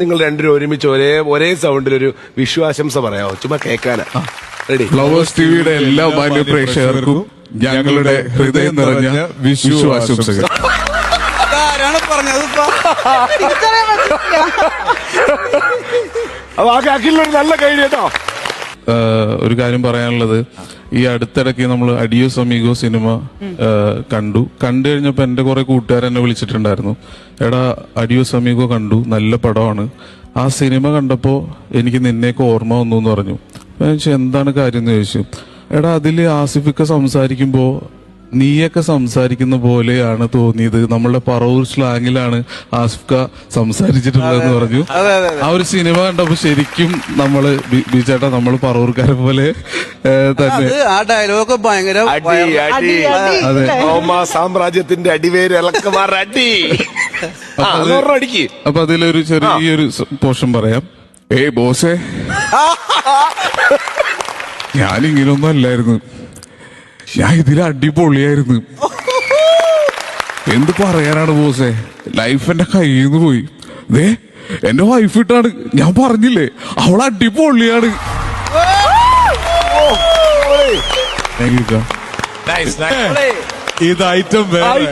നിങ്ങൾ രണ്ടുപേരും ഒരുമിച്ച് ഒരേ ഒരേ സൗണ്ടിൽ ഒരു വിശ്വാസംസ പറയാമോ ചുമ്മാ കേൾക്കാനാ റെഡി. ഫ്ലവേഴ്സ് ടിവിയുടെ എല്ലാ മാന്യ പ്രേക്ഷകർക്കും ഞങ്ങളുടെ ഹൃദയം നിറഞ്ഞ വിഷു ആശംസകൾ? അപ്പൊ ആ കാക്കിലൊരു നല്ല കൈ കേട്ടോ. ഒരു കാര്യം പറയാനുള്ളത്. ഈ അടുത്തിടയ്ക്ക് നമ്മൾ അഡിയോസ് അമീഗോ സിനിമ കണ്ടു. കണ്ടു കഴിഞ്ഞപ്പോൾ എന്റെ കുറെ കൂട്ടുകാർ എന്നെ വിളിച്ചിട്ടുണ്ടായിരുന്നു. എടാ അഡിയോസ് അമീഗോ കണ്ടു നല്ല പടമാണ്. ആ സിനിമ കണ്ടപ്പോൾ എനിക്ക് നിന്നെയൊക്കെ ഓർമ്മ വന്നു എന്ന് പറഞ്ഞു. എന്താണ് കാര്യം എന്ന് ചോദിച്ചു. എടാ അതിൽ ആസിഫിക്ക സംസാരിക്കുമ്പോ നീയൊക്കെ സംസാരിക്കുന്ന പോലെയാണ് തോന്നിയത്. നമ്മളുടെ പറവൂർ സ്ലാങ്ങിലാണ് ആസിഫ്ക സംസാരിച്ചിട്ടുള്ളതെന്ന് പറഞ്ഞു. ആ ഒരു സിനിമ കണ്ടപ്പോ ശരിക്കും നമ്മൾ ബിജേട്ട നമ്മൾ നമ്മൾ പറവൂർക്കാരെ പോലെ തന്നെ. അത് ആ ഡയലോഗ് ഭയങ്കര അടി അടി. അതെ. റോമാ സാമ്രാജ്യത്തിന്റെ അടിവേര് അടി. അപ്പൊ അതിലൊരു ചെറിയൊരു പോഷൻ പറയാം. ഏയ് ബോസേ. ഞാനിങ്ങനൊന്നും അല്ലായിരുന്നു. ഞാൻ ഇതിൽ അടിപൊളിയായിരുന്നു. എന്ത് പറയാനാണ് ബോസേ? ലൈഫ് എന്റെ കയ്യിൽ നിന്ന് പോയി. ദേ എന്റെ വൈഫ് ഇട്ടാണ്. ഞാൻ പറഞ്ഞില്ലേ അവൾ അടിപൊളിയാണ്. ഇതായിട്ടും. ഇത് ഐറ്റം വേറെ.